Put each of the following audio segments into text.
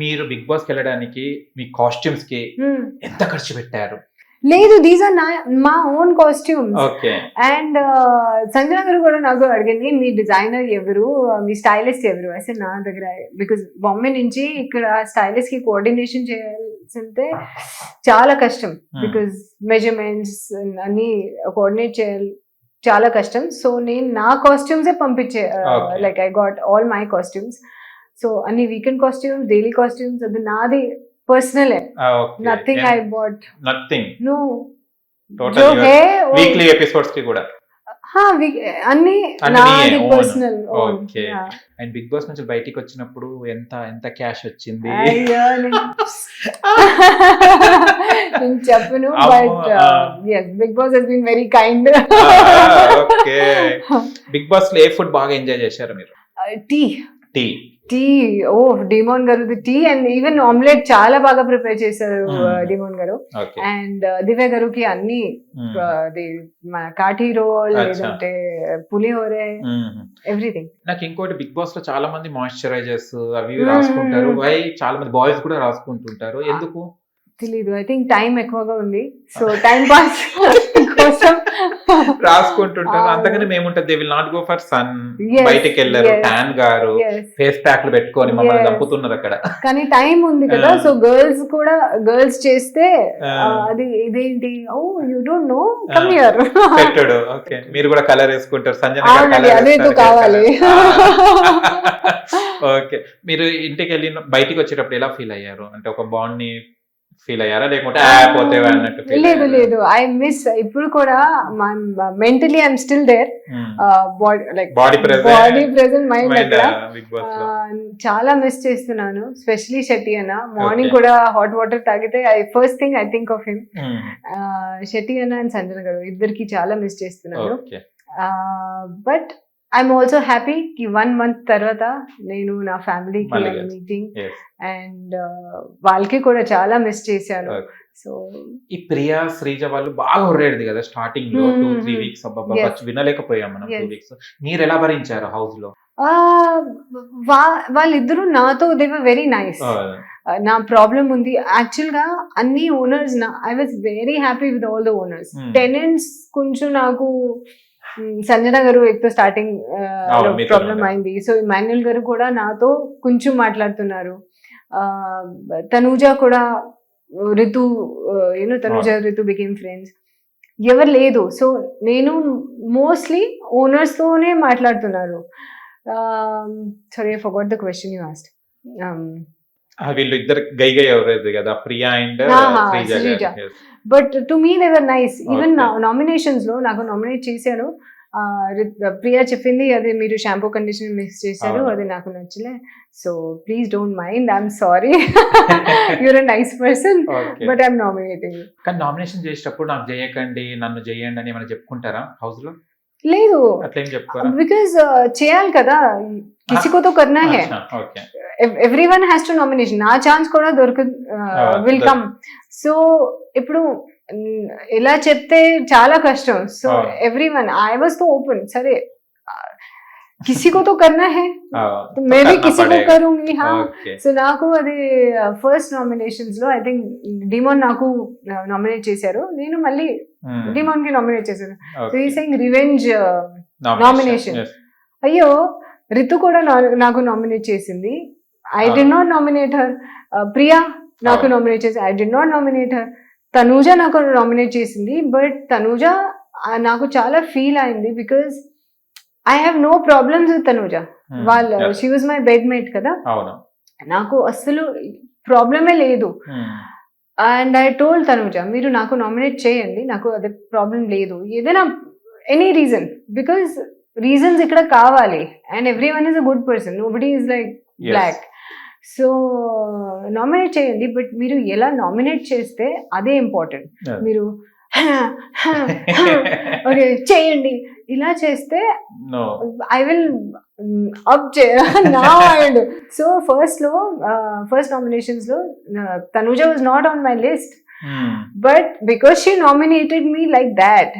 మీరు big boss వెళ్ళడానికి మీ కాస్ట్యూమ్స్కి. ఎంత ఖర్చు పెట్టారు? లేదు దీస్ ఆర్ నా మా own costumes okay. And Sanjana గారు కూడా నాకు అడిగింది మీ డిజైనర్ ఎవరు మీ స్టైలిస్ట్ ఎవరు? అసలు నా దగ్గర బికాస్ బాంబే నుంచి ఇక్కడ స్టైలిస్ట్కి కోఆర్డినేషన్ చేయాల్సింటే చాలా కష్టం. బికాస్ మెజర్మెంట్స్ అన్ని కోఆర్డినేట్ చేయాలి చాలా కష్టం. సో నేను నా కాస్ట్యూమ్సే పంపించే. Like I got all my costumes so అన్ని వీకెండ్ కాస్ట్యూమ్స్ డైలీ కాస్ట్యూమ్స్ అది నాది personal nothing I bought nothing weekly ఎపిసోడ్స్కి కూడా అన్ని నాది personal okay and Bigg Boss నుంచి బయటికి వచ్చినప్పుడు ఎంత ఎంత క్యాష్ వచ్చింది? నేను చెప్పను but Bigg Boss has been very kind okay Bigg బాస్లో ఏ ఫుడ్ బాగా ఎంజాయ్ చేశారు మీరు? టీ టీ టీ ఓ డిమోన్ గారు టీ అండ్ ఈవెన్ ఆమ్లెట్ చాలా బాగా ప్రిపేర్ చేశారు. డిమోన్ గారు. అండ్ దివ్య గారుకి అన్ని అది మన కాఠీ రోల్. లేదంటే పులిహోరే ఎవ్రీథింగ్. నాకు ఇంకోటి బిగ్ బాస్లో చాలా మంది మాయిశ్చరైజర్స్ అవి. రాసుకుంటారు. వై చాలా మంది బాయ్స్ కూడా రాసుకుంటుంటారు. ఎందుకు? తెలీదు. ఐ థింక్ టైం ఎక్కువగా ఉంది. సో టైం పాస్ కోసం. రాసుకుంటుంటారు. అంతకని మేముంటది. They will not go for sun బయటికి వెళ్ళరు. ట్యాన్ గారు. ఫేస్ ప్యాక్లు పెట్టుకొని మమ్మల్ని. చంపుతున్నారు అక్కడ. కానీ టైం ఉంది కదా. సో గర్ల్స్ కూడా గర్ల్స్ చేస్తే అది ఇదేంటి? ఓ you don't know. Come here పెట్టాడు. ఓకే మీరు కూడా కలర్ వేసుకుంటారు. సంజన గారు అదే కావాలి. ఓకే మీరు ఇంటికి వెళ్ళి బయటికి వచ్చేటప్పుడు ఎలా ఫీల్ అయ్యారు? అంటే ఒక బాండ్ని ఫీల్ అయ్యారా లేకుంటే ఆ పోతే అన్నట్టు లేదు? లేదు ఐ మిస్ ఇప్పుడు కూడా mentally I'm still there. Body like. Body present mind అక్కడ చాలా మిస్ చేస్తున్నాను స్పెషలీ షెట్టి అన్న మార్నింగ్. కూడా హాట్ వాటర్ తాగితే I first thing I think of him. Shetty అన్న అండ్ సంజన గారు ఇద్దరికి చాలా మిస్ చేస్తున్నాను బట్ ఐఎమ్ ఆల్సో హ్యాపీ కి వన్ మంత్ తర్వాత నేను నా ఫ్యామిలీకి. మీటింగ్. అండ్ వాళ్ళకి కూడా చాలా మిస్ చేశాను. సో ఈ ప్రియా శ్రీజ వాళ్ళు బాగా ఒర్రేది కదా స్టార్టింగ్లో టూ త్రీ. వీక్స్. వినలేకపోయాం మనం టూ. వీక్స్ మీరు ఎలా భరించారు హౌస్లో వాళ్ళిద్దరూ నాతో దేవర్ వెరీ నైస్ నా ప్రాబ్లం ఉంది యాక్చువల్గా అన్ని ఓనర్స్ నా I was very happy with all the owners. Tenants కొంచెం నాకు సంజన గారు ఎక్కువ స్టార్టింగ్ ప్రాబ్లం. అయింది. సో ఇమాన్యుల్ గారు కూడా నాతో కొంచెం మాట్లాడుతున్నారు. తనూజ కూడా Ritu you know Tanuja Ritu became friends ఎవరు లేదు. సో నేను మోస్ట్లీ ఓనర్స్ తోనే మాట్లాడుతున్నారు. Sorry I forgot the question you asked వీళ్ళు ఇద్దరు గై గై ఎవరేది కదా Priya and Sreeja. But to me they were nice even. నామినేషన్స్లో నాకు నామినేట్ చేశారు. ప్రియా చెప్పింది అది మీరు షాంపూ కండిషనర్ మిక్స్ చేశారు. అది నాకు నచ్చలే. So please don't mind I'm sorry you're a nice person. But I'm nominating కానీ నామినేషన్ చేసేటప్పుడు నాకు చేయకండి నన్ను చేయండి అని ఏమైనా చెప్పుకుంటారా హౌస్లో లేదు. అట్లా ఏం చెప్పుకోరా బికాజ్ చేయాలి కదా. కిసికో తో కర్నా హే. Okay. Everyone has to nomination నా ఛాన్స్ కూడా దొరక విల్ దొరక- కమ్ సో ఇప్పుడు మ్, ఇలా చెప్తే చాలా కష్టం సో అవును. ఎవ్రీ వన్ ఐ వాజ్ తో ఓపెన్ సరే किसी को तो करना है तो मैं भी किसी को करूंगी हाँ ఓకే సో నాకు అది ఫస్ట్ నామినేషన్స్ లో ఐ థింక్ డిమాన్ నాకు నామినేట్ చేశారు నేను మళ్ళీ డిమాన్ కి నామినేట్ చేశాను సో ఈ సెయింగ్ రివెంజ్ nomination. అయ్యో రితు కూడా నా- నాకు నామినేట్ చేసింది I did. Not nominate her Priya నాకు. నామినేట్ చేసి I did not nominate her Tanuja నాకు నామినేట్ చేసింది బట్ తనూజ నాకు చాలా ఫీల్ అయింది because I have no problems with Tanuja వాళ్ళ she was my bed mate కదా. నాకు అస్సలు ప్రాబ్లమే లేదు. అండ్ ఐ టోల్ తనుజ మీరు నాకు నామినేట్ చేయండి నాకు అదే ప్రాబ్లం లేదు. ఏదైనా ఎనీ రీజన్ బికాస్ రీజన్స్ ఇక్కడ కావాలి. And every one is a good person nobody is like. Block so nominate చేయండి బట్ మీరు ఎలా నామినేట్ చేస్తే అదే ఇంపార్టెంట్. మీరు ఓకే చేయండి ఇలా చేస్తే. ఐ విల్ అప్ నా అండ్ సో ఫస్ట్లో first నామినేషన్స్లో Tanuja was not on my list. But because she nominated me like that.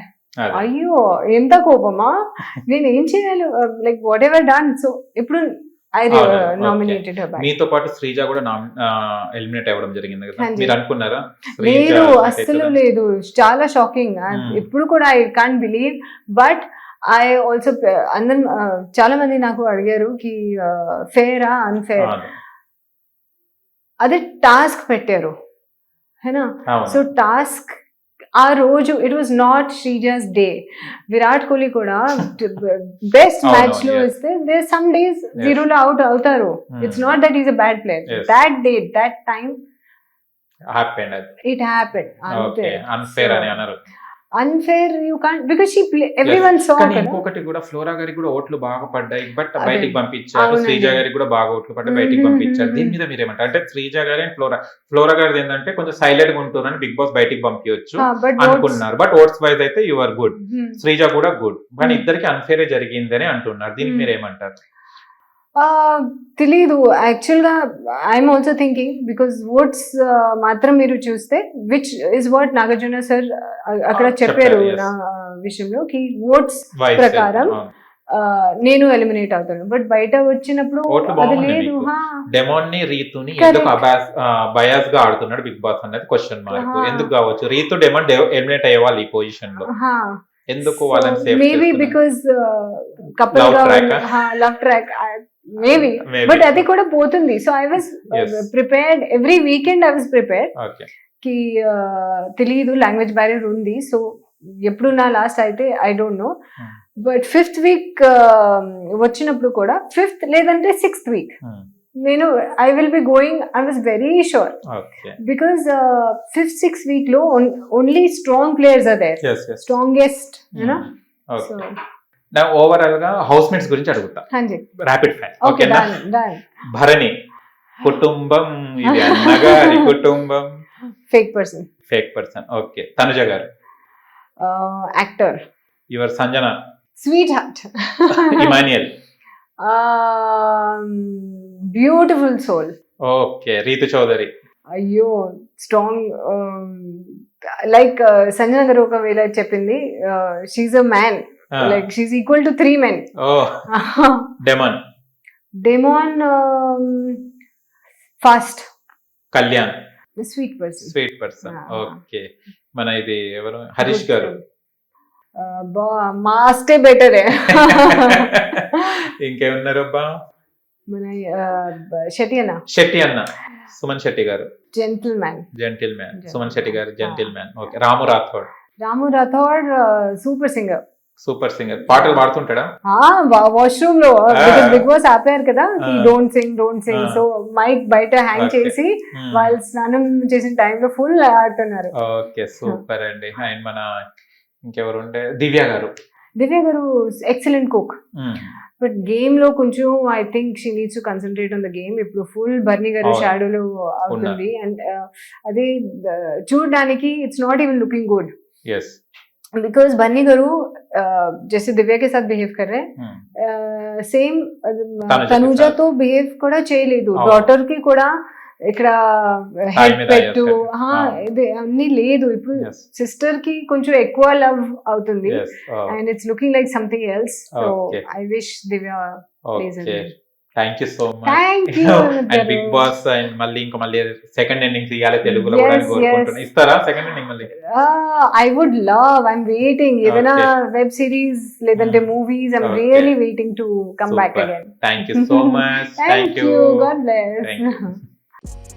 అయ్యో ఎంత కోపమా నేను ఏం చేయాలి like whatever done so ఇప్పుడు ఐ. నామినేటెడ్ మీతో పాటు శ్రీజ కూడా ఎలిమినేట్ అవ్వడం జరిగింది కదా. మీరు అనుకున్నారా లేదు అస్సలు? లేదు చాలా షాకింగ్ Hmm. ఇప్పుడు కూడా I can't believe but I also అందరం uh, చాలా మంది నాకు అడిగారు కి ఫేరా అన్ఫేర్. అదే టాస్క్ పెట్టారు హేనా. సో టాస్క్ ఆ రోజు it was not Sreeja's day Virat Kohli కూడా బెస్ట్ మ్యాచ్లో. ఇస్తే దే సమ్ డేస్ జీరోలో అవుట్ అవుతారు. It's not that is a bad player. That day that అది. ఇట్ హ్యాపెన్ ఓకే అన్ఫేర్ అని అన్నారు unfair you can't because she play every one so కానీ ఇంకొకటి కూడా ఫ్లోరా గారికి కూడా ఓట్లు బాగా పడ్డాయి. బట్. బయటికి పంపించారు. శ్రీజ గారికి కూడా బాగా ఓట్లు పడ్డాయి. బయటికి పంపించారు. దీని మీద మీరేమంటారు? అంటే శ్రీజ గారి అండ్ ఫ్లోరా ఫ్లోరా గారిది ఏంటంటే కొంచెం సైలెంట్గా ఉంటున్నారని బిగ్ బాస్ బయటికి పంపించవచ్చు అనుకున్నారు. బట్ ఓట్స్ వైజ్ అయితే యు ఆర్ గుడ్ శ్రీజ కూడా గుడ్ కానీ. ఇద్దరికి అన్ఫేర్ జరిగిందని అంటున్నారు. దీనికి. మీరు ఏమంటారు తెలీదు యాక్చువల్గా I'm also thinking because votes మాత్రం మీరు చూస్తే which is what Nagarjuna sir అక్కడ చెప్పారు. నా విషయంలో కి ఓట్స్ ప్రకారం. నేను ఎలిమినేట్ అవుతాను బట్ బయట వచ్చినప్పుడు అది లేదు. డెమోన్ని రీతుని. ఎందుకు బయాస్గా ఆడుతున్నాడు బిగ్ బాస్ అనేది క్వశ్చన్ మార్క్. ఎందుకు కావచ్చు రీతు డెమోన్ ఎలిమినేట్ అయ్యేవాళ్ళు ఈ పొజిషన్లో. ఎందుకు వాళ్ళని safe maybe because couple love track maybe but అది కూడా పోతుంది. So I was. Prepared every weekend I was ప్రిపేర్డ్కి తెలియదు లాంగ్వేజ్ బ్యారియర్ ఉంది. సో ఎప్పుడు నా లాస్ట్ అయితే I don't know Hmm. But fifth week వచ్చినప్పుడు కూడా ఫిఫ్త్ లేదంటే సిక్స్త్ వీక్ నేను I will be going I was very sure because fifth six వీక్లో only strong players yes strongest you know నా ఓవరాల్గా హౌస్ మేట్స్ గురించి అడుగుతా. ర్యాపిడ్ ఫైర్ ఓకే ఓకేనా? భరణి. కుటుంబం ఇది అన్నగారి కుటుంబం. Fake person fake person okay Tanuja garu. Actor your Sanjana. Sweet heart Emmanuel beautiful soul okay Rithu Chowdary. అయ్యో స్ట్రాంగ్ లైక్ సంజన గారు ఒకవేళ చెప్పింది she a man like she equal to three men demon demon fast Kalyan sweet person sweet person. Okay మన ఇది ఎవరు? హరీష్ గారు. మాస్టే better ఇంకేమున్నారు అబ్బా? మన షెటి అన్న. శెట్టి అన్న. Suman Shetty garu. Gentleman gentleman Suman Shetty garu. Gentleman okay Ramu Rathod. Ramu Rathod super singer super singer. పాటలు పాడుతుంటాడా? వాష్రూమ్లో. బిగ్ బాస్ ఆపారు కదా. Don't sing don't sing. So mike బయట హ్యాంగ్. చేసి. వాళ్ళు స్నానం చేసిన టైంలో ఫుల్ ఆడుతున్నారు. ఓకే సూపర్ అండి. అండ్ మన ఇంకెవరు ఉంటే దివ్య గారు. దివ్య గారు ఎక్సలెంట్ కుక్. బట్ గేమ్లో కొంచెం I think she needs to concentrate on the game. ఇప్పుడు ఫుల్ బర్నీ గారు. షాడోలో అవుతుంది. అండ్ అది చూడడానికి it's not even looking good. Because बन्नी करू जैसे दिव्या के साथ बिहेव कर रहे మ్మ్. हैं సేమ్ తనుజ తనుజ के साथ. తో బిహేవ్ కూడా చేయలేదు అవును. డాటర్ కి కూడా ఇక్కడ హెడ్ మీద పెట్టు చేస్తారు. హా, అవును. ఇది అన్ని లేదు ఇప్పుడు Yes. సిస్టర్ కి కొంచెం ఎక్కువ లవ్ అవుతుంది Yes. Oh, and it's looking like something else so Okay. I wish Divya please okay thank you so much thank you and Bigg Boss and మళ్ళీ ఇంకా మళ్ళీ సెకండ్ ఎండింగ్స్ ఇవ్వాలి తెలుగులో కూడా అని కోరుకుంటున్నా yes. ఇస్తారా సెకండ్ ఎండింగ్ మళ్ళీ I would love I'm waiting ఏదైనా. వెబ్ సిరీస్ లేదంటే. Movies I'm. Really waiting to come back. Again thank you so much Thank you. God bless. Thank you.